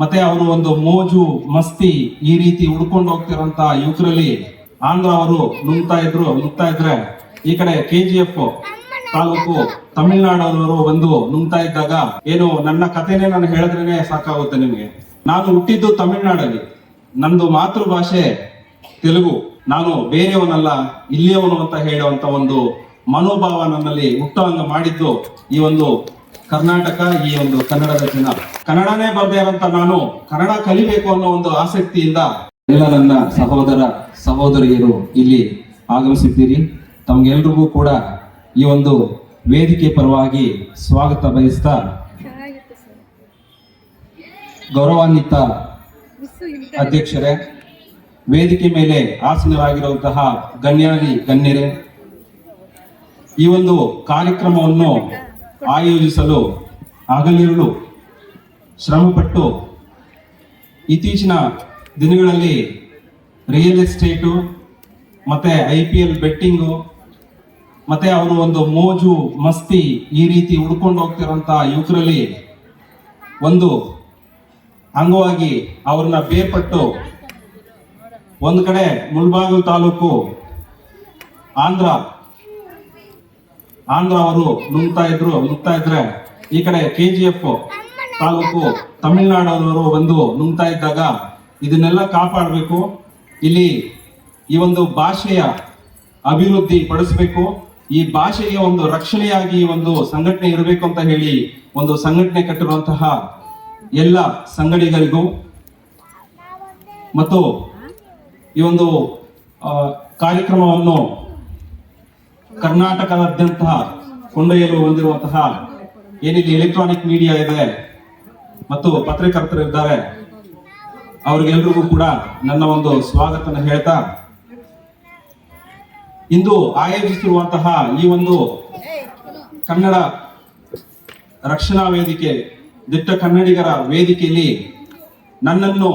ಮತ್ತೆ ಅವರು ಒಂದು ಮೋಜು, ಮಸ್ತಿ ಈ ರೀತಿ ಉಡ್ಕೊಂಡು ಹೋಗ್ತಿರೋಂತ ಯುವಕರಲ್ಲಿ ಆಂಧ್ರ ಅವರು ನುಗ್ತಾ ಇದ್ರು, ನುಗ್ತಾ ಇದ್ರೆ ಈ ಕಡೆ ಕೆಜಿಎಫ್ ತಾಲೂಕು ತಮಿಳ್ನಾಡವರು ಬಂದು ನುಗ್ತಾ ಇದ್ದಾಗ ಏನು ನನ್ನ ಕಥೆನೇ ನಾನು ಹೇಳಿದ್ರೇನೆ ಸಾಕಾಗುತ್ತೆ ನಿಮಗೆ. ನಾನು ಹುಟ್ಟಿದ್ದು ತಮಿಳ್ನಾಡಲ್ಲಿ. ನಂದು ಮಾತೃಭಾಷೆ ತೆಲುಗು. ನಾನು ಬೇರೆಯವನಲ್ಲ, ಇಲ್ಲಿಯವನು ಅಂತ ಹೇಳುವಂತ ಒಂದು ಮನೋಭಾವ ನನ್ನಲ್ಲಿ ಹುಟ್ಟುವಂಗ ಮಾಡಿದ್ದು ಈ ಒಂದು ಕರ್ನಾಟಕ ಈ ಒಂದು ಕನ್ನಡದ ಜನ. ಕನ್ನಡನೇ ಬರ್ದೇ ಇರೋಂತ ನಾನು ಕನ್ನಡ ಕಲಿಬೇಕು ಅನ್ನೋ ಒಂದು ಆಸಕ್ತಿಯಿಂದ ಎಲ್ಲ ನನ್ನ ಸಹೋದರ ಸಹೋದರಿಯರು ಇಲ್ಲಿ ಆಗಮಿಸಿದ್ದೀರಿ. ತಮ್ಗೆಲ್ರಿಗೂ ಕೂಡ ಈ ಒಂದು ವೇದಿಕೆ ಪರವಾಗಿ ಸ್ವಾಗತ ಬಯಸ್ತಾ ಗೌರವಾನ್ವಿತ ಅಧ್ಯಕ್ಷರೇ ವೇದಿಕೆ ಮೇಲೆ ಆಸೀನರಾಗಿರುವಂತಹ ಗಣ್ಯಾನಿ ಗಣ್ಯರೇ ಈ ಒಂದು ಕಾರ್ಯಕ್ರಮವನ್ನು ಆಯೋಜಿಸಲು ಹಗಲಿರುಳು ಶ್ರಮಪಟ್ಟು ಇತ್ತೀಚಿನ ದಿನಗಳಲ್ಲಿ ರಿಯಲ್ ಎಸ್ಟೇಟು ಮತ್ತು ಐ ಪಿ ಎಲ್ ಬೆಟ್ಟಿಂಗು ಮತ್ತು ಅವರು ಒಂದು ಮೋಜು, ಮಸ್ತಿ ಈ ರೀತಿ ಉಡ್ಕೊಂಡು ಹೋಗ್ತಿರೋಂಥ ಯುವಕರಲ್ಲಿ ಒಂದು ಅಂಗವಾಗಿ ಅವ್ರನ್ನ ಬೇರ್ಪಟ್ಟು ಒಂದು ಕಡೆ ಮುಳ್ಬಾಗಿಲು ತಾಲೂಕು ಆಂಧ್ರ ಆಂಧ್ರ ಅವರು ನುಗ್ತಾ ಇದ್ರು, ನುಗ್ತಾ ಇದ್ರೆ ಈ ಕಡೆ ಕೆಜಿಎಫ್ ತಾಲೂಕು ತಮಿಳ್ನಾಡವರು ಬಂದು ನುಗ್ತಾ ಇದ್ದಾಗ ಇದನ್ನೆಲ್ಲ ಕಾಪಾಡಬೇಕು. ಇಲ್ಲಿ ಈ ಒಂದು ಭಾಷೆಯ ಅಭಿವೃದ್ಧಿ ಪಡಿಸಬೇಕು. ಈ ಭಾಷೆಗೆ ಒಂದು ರಕ್ಷಣೆಯಾಗಿ ಒಂದು ಸಂಘಟನೆ ಇರಬೇಕು ಅಂತ ಹೇಳಿ ಒಂದು ಸಂಘಟನೆ ಕಟ್ಟಿರುವಂತಹ ಎಲ್ಲ ಸಂಗಡಿಗರಿಗೂ ಮತ್ತು ಈ ಒಂದು ಕಾರ್ಯಕ್ರಮವನ್ನು ಕರ್ನಾಟಕದಾದ್ಯಂತ ಕೊಂಡೊಯ್ಯಲು ಹೊಂದಿರುವಂತಹ ಏನಿದೆ ಎಲೆಕ್ಟ್ರಾನಿಕ್ ಮೀಡಿಯಾ ಇದೆ ಮತ್ತು ಪತ್ರಕರ್ತರು ಇದ್ದಾರೆ, ಅವ್ರಿಗೆಲ್ರಿಗೂ ಕೂಡ ನನ್ನ ಒಂದು ಸ್ವಾಗತನ ಹೇಳ್ತಾ, ಇಂದು ಆಯೋಜಿಸಿರುವಂತಹ ಈ ಒಂದು ಕನ್ನಡ ರಕ್ಷಣಾ ವೇದಿಕೆ, ದಿಟ್ಟ ಕನ್ನಡಿಗರ ವೇದಿಕೆಯಲ್ಲಿ ನನ್ನನ್ನು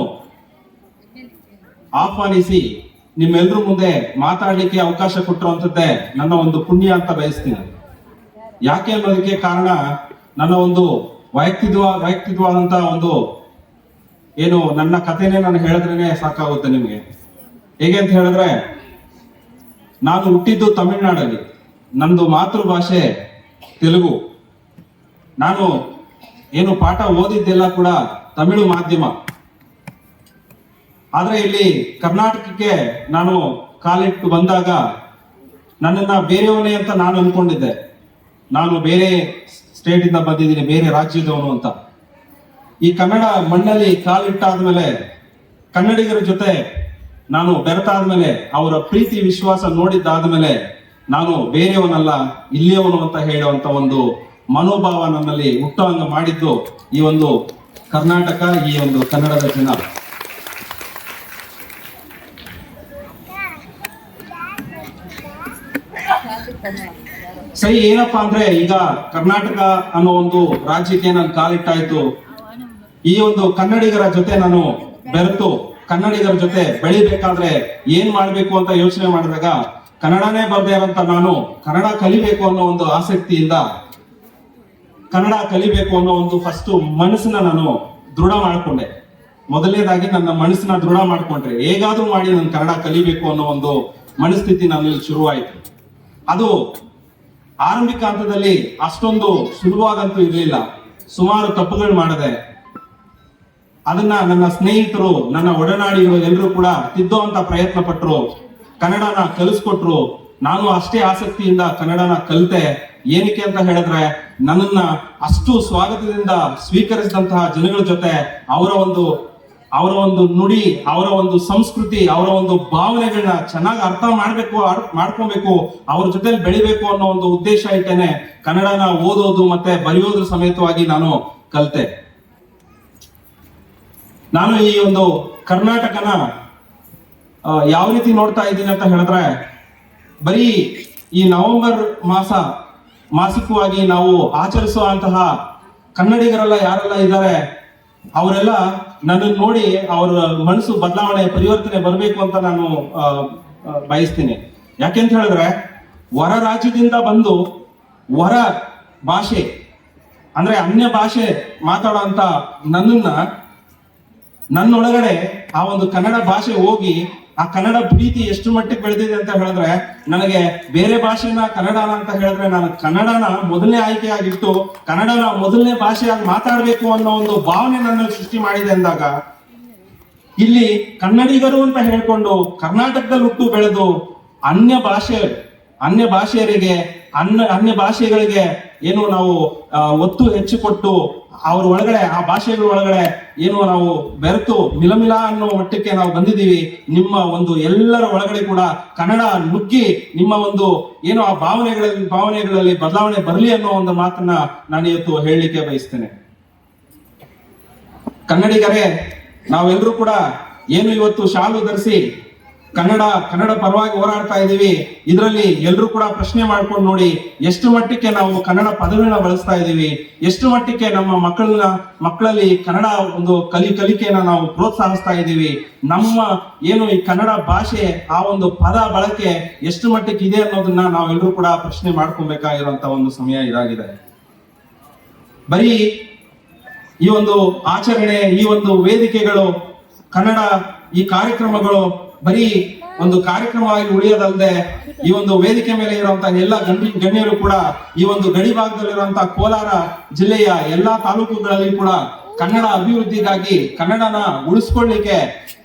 ಆಹ್ವಾನಿಸಿ ನಿಮ್ಮೆಲ್ಲರ ಮುಂದೆ ಮಾತಾಡಲಿಕ್ಕೆ ಅವಕಾಶ ಕೊಟ್ಟಿರುವಂತದ್ದೇ ನನ್ನ ಒಂದು ಪುಣ್ಯ ಅಂತ ಬಯಸ್ತೀನಿ. ಯಾಕೆ ಅನ್ನೋದಕ್ಕೆ ಕಾರಣ ನನ್ನ ಒಂದು ವೈಯಕ್ತಿಕ ವೈಯಕ್ತಿಕವಾದಂತ ಒಂದು ಏನು ನನ್ನ ಕಥೆನೇ ನಾನು ಹೇಳಿದ್ರೇನೆ ಸಾಕಾಗುತ್ತೆ ನಿಮಗೆ. ಹೇಗೆ ಅಂತ ಹೇಳಿದ್ರೆ, ನಾನು ಹುಟ್ಟಿದ್ದು ತಮಿಳ್ನಾಡಲ್ಲಿ. ನಂದು ಮಾತೃಭಾಷೆ ತೆಲುಗು. ನಾನು ಏನು ಪಾಠ ಓದಿದ್ದೆಲ್ಲ ಕೂಡ ತಮಿಳು ಮಾಧ್ಯಮ. ಆದ್ರೆ ಇಲ್ಲಿ ಕರ್ನಾಟಕಕ್ಕೆ ನಾನು ಕಾಲಿಟ್ಟು ಬಂದಾಗ ನನ್ನನ್ನ ಬೇರೆಯವನೇ ಅಂತ ನಾನು ಅನ್ಕೊಂಡಿದ್ದೆ. ನಾನು ಬೇರೆ ಸ್ಟೇಟ್ ಇಂದ ಬಂದಿದ್ದೀನಿ, ಬೇರೆ ರಾಜ್ಯದವನು ಅಂತ. ಈ ಕನ್ನಡ ಮಣ್ಣಲ್ಲಿ ಕಾಲಿಟ್ಟಾದ್ಮೇಲೆ ಕನ್ನಡಿಗರ ಜೊತೆ ನಾನು ಬೆರೆತಾದ್ಮೇಲೆ, ಅವರ ಪ್ರೀತಿ, ವಿಶ್ವಾಸ ನೋಡಿದ್ದಾದ್ಮೇಲೆ ನಾನು ಬೇರೆಯವನಲ್ಲ, ಇಲ್ಲಿಯವನು ಅಂತ ಹೇಳುವಂತ ಒಂದು ಮನೋಭಾವ ನನ್ನಲ್ಲಿ ಹುಟ್ಟುವಂಗ ಮಾಡಿದ್ದು ಈ ಒಂದು ಕರ್ನಾಟಕ, ಈ ಒಂದು ಕನ್ನಡದ ಜನ. ಸರಿ ಏನಪ್ಪಾ ಅಂದ್ರೆ ಈಗ ಕರ್ನಾಟಕ ಅನ್ನೋ ಒಂದು ರಾಜ್ಯಕ್ಕೆ ನಾನು ಕಾಲಿಟ್ಟಾಯ್ತು ಈ ಒಂದು ಕನ್ನಡಿಗರ ಜೊತೆ ನಾನು ಬೆರೆತು ಕನ್ನಡಿಗರ ಜೊತೆ ಬೆಳಿಬೇಕಾದ್ರೆ ಏನ್ ಮಾಡ್ಬೇಕು ಅಂತ ಯೋಚನೆ ಮಾಡಿದಾಗ ಕನ್ನಡನೇ ಬರ್ದೇ ಇರೋಂತ ನಾನು ಕನ್ನಡ ಕಲಿಬೇಕು ಅನ್ನೋ ಒಂದು ಆಸಕ್ತಿಯಿಂದ ಕನ್ನಡ ಕಲಿಬೇಕು ಅನ್ನೋ ಒಂದು ಫಸ್ಟ್ ಮನಸ್ಸನ್ನ ನಾನು ದೃಢ ಮಾಡ್ಕೊಂಡೆ. ಮೊದಲನೇದಾಗಿ ನನ್ನ ಮನಸ್ಸನ್ನ ದೃಢ ಮಾಡ್ಕೊಂಡ್ರೆ ಹೇಗಾದ್ರೂ ಮಾಡಿ ನಾನು ಕನ್ನಡ ಕಲಿಬೇಕು ಅನ್ನೋ ಒಂದು ಮನಸ್ಥಿತಿ ನನ್ನಲ್ಲಿ ಶುರುವಾಯಿತು. ಅದು ಆರಂಭಿಕ ಹಂತದಲ್ಲಿ ಅಷ್ಟೊಂದು ಸುಲಭವಾಗಂತೂ ಇರಲಿಲ್ಲ. ಸುಮಾರು ತಪ್ಪುಗಳು ಮಾಡಿದೆ. ಅದನ್ನ ನನ್ನ ಸ್ನೇಹಿತರು, ನನ್ನ ಒಡನಾಡಿಗಳು ಎಲ್ಲರೂ ಕೂಡ ತಿದ್ದುವಂತ ಪ್ರಯತ್ನ ಪಟ್ಟರು ಕನ್ನಡನ ಕಲಿಸ್ಕೊಟ್ರು. ನಾನು ಅಷ್ಟೇ ಆಸಕ್ತಿಯಿಂದ ಕನ್ನಡನ ಕಲಿತೆ. ಏನಕ್ಕೆ ಅಂತ ಹೇಳಿದ್ರೆ, ನನ್ನನ್ನ ಅಷ್ಟು ಸ್ವಾಗತದಿಂದ ಸ್ವೀಕರಿಸಿದಂತಹ ಜನಗಳ ಜೊತೆ ಅವರ ಒಂದು ಅವರ ಒಂದು ನುಡಿ, ಅವರ ಒಂದು ಸಂಸ್ಕೃತಿ, ಅವರ ಒಂದು ಭಾವನೆಗಳನ್ನ ಚೆನ್ನಾಗಿ ಅರ್ಥ ಮಾಡ್ಬೇಕು ಮಾಡ್ಕೊಬೇಕು, ಅವ್ರ ಜೊತೆಲಿ ಬೆಳಿಬೇಕು ಅನ್ನೋ ಒಂದು ಉದ್ದೇಶ ಇಟ್ಟೇನೆ ಕನ್ನಡನ ಓದೋದು ಮತ್ತೆ ಬರೆಯೋದ್ರ ಸಮೇತವಾಗಿ ನಾನು ಕಲಿತೆ. ನಾನು ಈ ಒಂದು ಕರ್ನಾಟಕನ ಯಾವ ರೀತಿ ನೋಡ್ತಾ ಇದ್ದೀನಿ ಅಂತ ಹೇಳಿದ್ರೆ, ಬರೀ ಈ ನವೆಂಬರ್ ಮಾಸ ಮಾಸಿಕವಾಗಿ ನಾವು ಆಚರಿಸುವಂತಹ ಕನ್ನಡಿಗರೆಲ್ಲ ಯಾರೆಲ್ಲ ಇದ್ದಾರೆ ಅವರೆಲ್ಲ ನನ್ನನ್ನು ನೋಡಿ ಅವರ ಮನಸ್ಸು ಬದಲಾವಣೆ, ಪರಿವರ್ತನೆ ಬರಬೇಕು ಅಂತ ನಾನು ಬಯಸ್ತೀನಿ. ಯಾಕೆಂತ ಹೇಳಿದ್ರೆ ಹೊರ ರಾಜ್ಯದಿಂದ ಬಂದು ಹೊರ ಭಾಷೆ, ಅಂದ್ರೆ ಅನ್ಯ ಭಾಷೆ ಮಾತಾಡೋಂತ ನನ್ನನ್ನ ನನ್ನೊಳಗಡೆ ಆ ಒಂದು ಕನ್ನಡ ಭಾಷೆ ಹೋಗಿ ಆ ಕನ್ನಡ ಪ್ರೀತಿ ಎಷ್ಟು ಮಟ್ಟಿಗೆ ಬೆಳೆದಿದೆ ಅಂತ ಹೇಳಿದ್ರೆ, ನನಗೆ ಬೇರೆ ಭಾಷೆನ ಕನ್ನಡನ ಅಂತ ಹೇಳಿದ್ರೆ ನಾನು ಕನ್ನಡನ ಮೊದಲನೇ ಆಯ್ಕೆಯಾಗಿಟ್ಟು ಕನ್ನಡನ ಮೊದಲನೇ ಭಾಷೆಯಾಗಿ ಮಾತಾಡಬೇಕು ಅನ್ನೋ ಒಂದು ಭಾವನೆ ನನ್ನ ಸೃಷ್ಟಿ ಮಾಡಿದೆ ಅಂದಾಗ, ಇಲ್ಲಿ ಕನ್ನಡಿಗರು ಅಂತ ಹೇಳ್ಕೊಂಡು ಕರ್ನಾಟಕದಲ್ಲಿ ಹುಟ್ಟು ಬೆಳೆದು ಅನ್ಯ ಭಾಷೆ, ಅನ್ಯ ಭಾಷೆಯರಿಗೆ ಅನ್ಯ ಅನ್ಯ ಭಾಷೆಗಳಿಗೆ ಏನು ನಾವು ಒತ್ತು ಹೆಚ್ಚು ಕೊಟ್ಟು ಅವ್ರ ಒಳಗಡೆ, ಆ ಭಾಷೆಗಳ ಒಳಗಡೆ ಏನು ನಾವು ಬೆರೆತು ಮಿಲಮಿಲ ಅನ್ನೋ ಮಟ್ಟಕ್ಕೆ ನಾವು ಬಂದಿದ್ದೀವಿ, ನಿಮ್ಮ ಒಂದು ಎಲ್ಲರ ಒಳಗಡೆ ಕೂಡ ಕನ್ನಡ ನುಗ್ಗಿ ನಿಮ್ಮ ಒಂದು ಏನು ಆ ಭಾವನೆಗಳಲ್ಲಿ ಭಾವನೆಗಳಲ್ಲಿ ಬದಲಾವಣೆ ಬರಲಿ ಅನ್ನೋ ಒಂದು ಮಾತನ್ನ ನಾನು ಇವತ್ತು ಹೇಳಲಿಕ್ಕೆ ಬಯಸ್ತೇನೆ. ಕನ್ನಡಿಗರೇ, ನಾವೆಲ್ಲರೂ ಕೂಡ ಏನು ಇವತ್ತು ಶಾಲು ಧರಿಸಿ ಕನ್ನಡ ಕನ್ನಡ ಪರವಾಗಿ ಹೋರಾಡ್ತಾ ಇದ್ದೀವಿ. ಇದರಲ್ಲಿ ಎಲ್ಲರೂ ಕೂಡ ಪ್ರಶ್ನೆ ಮಾಡ್ಕೊಂಡು ನೋಡಿ ಎಷ್ಟು ಮಟ್ಟಕ್ಕೆ ನಾವು ಕನ್ನಡ ಪದವಿನ ಬಳಸ್ತಾ ಇದ್ದೀವಿ. ಎಷ್ಟು ಮಟ್ಟಕ್ಕೆ ನಮ್ಮ ಮಕ್ಕಳನ್ನ, ಮಕ್ಕಳಲ್ಲಿ ಕನ್ನಡ ಒಂದು ಕಲಿ ಕಲಿಕೆಯನ್ನ ನಾವು ಪ್ರೋತ್ಸಾಹಿಸ್ತಾ ಇದ್ದೀವಿ. ನಮ್ಮ ಏನು ಈ ಕನ್ನಡ ಭಾಷೆ, ಆ ಒಂದು ಪದ ಬಳಕೆ ಎಷ್ಟು ಮಟ್ಟಕ್ಕೆ ಇದೆ ಅನ್ನೋದನ್ನ ನಾವೆಲ್ಲರೂ ಕೂಡ ಪ್ರಶ್ನೆ ಮಾಡ್ಕೊಬೇಕಾಗಿರುವಂತ ಒಂದು ಸಮಯ ಇದಾಗಿದೆ. ಬರೀ ಈ ಒಂದು ಆಚರಣೆ, ಈ ಒಂದು ವೇದಿಕೆಗಳು, ಕನ್ನಡ ಈ ಕಾರ್ಯಕ್ರಮಗಳು ಬರೀ ಒಂದು ಕಾರ್ಯಕ್ರಮವಾಗಿ ಉಳಿಯೋದಲ್ಲದೆ ಈ ಒಂದು ವೇದಿಕೆ ಮೇಲೆ ಇರುವಂತಹ ಎಲ್ಲ ಗಣ್ಯ ಗಣ್ಯರು ಕೂಡ ಈ ಒಂದು ಗಡಿ ಭಾಗದಲ್ಲಿರುವಂತಹ ಕೋಲಾರ ಜಿಲ್ಲೆಯ ಎಲ್ಲಾ ತಾಲೂಕುಗಳಲ್ಲಿ ಕೂಡ ಕನ್ನಡ ಅಭಿವೃದ್ಧಿಗಾಗಿ ಕನ್ನಡನ ಉಳಿಸ್ಕೊಳ್ಳಿಕ್ಕೆ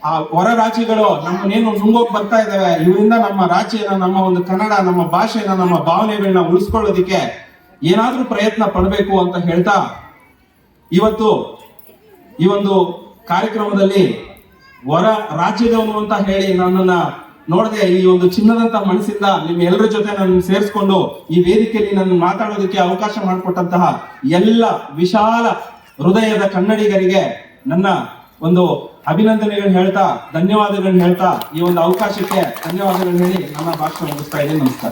ಆ ಹೊರ ರಾಜ್ಯಗಳು ನಮ್ಮನ್ನೇನು ನುಂಗೋಕ್ ಬರ್ತಾ ಇದಾವೆ, ಇವರಿಂದ ನಮ್ಮ ರಾಜ್ಯನ, ನಮ್ಮ ಒಂದು ಕನ್ನಡ, ನಮ್ಮ ಭಾಷೆನ, ನಮ್ಮ ಭಾವನೆಗಳನ್ನ ಉಳಿಸ್ಕೊಳ್ಳೋದಿಕ್ಕೆ ಏನಾದ್ರೂ ಪ್ರಯತ್ನ ಪಡಬೇಕು ಅಂತ ಹೇಳ್ತಾ ಇವತ್ತು ಈ ಒಂದು ಕಾರ್ಯಕ್ರಮದಲ್ಲಿ ಹೊರ ರಾಜ್ಯದವನು ಅಂತ ಹೇಳಿ ನನ್ನನ್ನ ನೋಡದೆ ಈ ಒಂದು ಚಿನ್ನದಂತ ಮನಸ್ಸಿಂದ ನಿಮ್ಮ ಎಲ್ಲರ ಜೊತೆ ನನ್ನ ಸೇರಿಸ್ಕೊಂಡು ಈ ವೇದಿಕೆಯಲ್ಲಿ ನನ್ನ ಮಾತಾಡೋದಕ್ಕೆ ಅವಕಾಶ ಮಾಡಿಕೊಟ್ಟಂತಹ ಎಲ್ಲ ವಿಶಾಲ ಹೃದಯದ ಕನ್ನಡಿಗರಿಗೆ ನನ್ನ ಒಂದು ಅಭಿನಂದನೆಗಳನ್ನ ಹೇಳ್ತಾ, ಧನ್ಯವಾದಗಳನ್ನ ಹೇಳ್ತಾ ಈ ಒಂದು ಅವಕಾಶಕ್ಕೆ ಧನ್ಯವಾದಗಳನ್ನ ಹೇಳಿ ನನ್ನ ಭಾಷಣ ಮುಗಿಸ್ತಾ ಇದ್ದೀನಿ. ನಮಸ್ಕಾರ.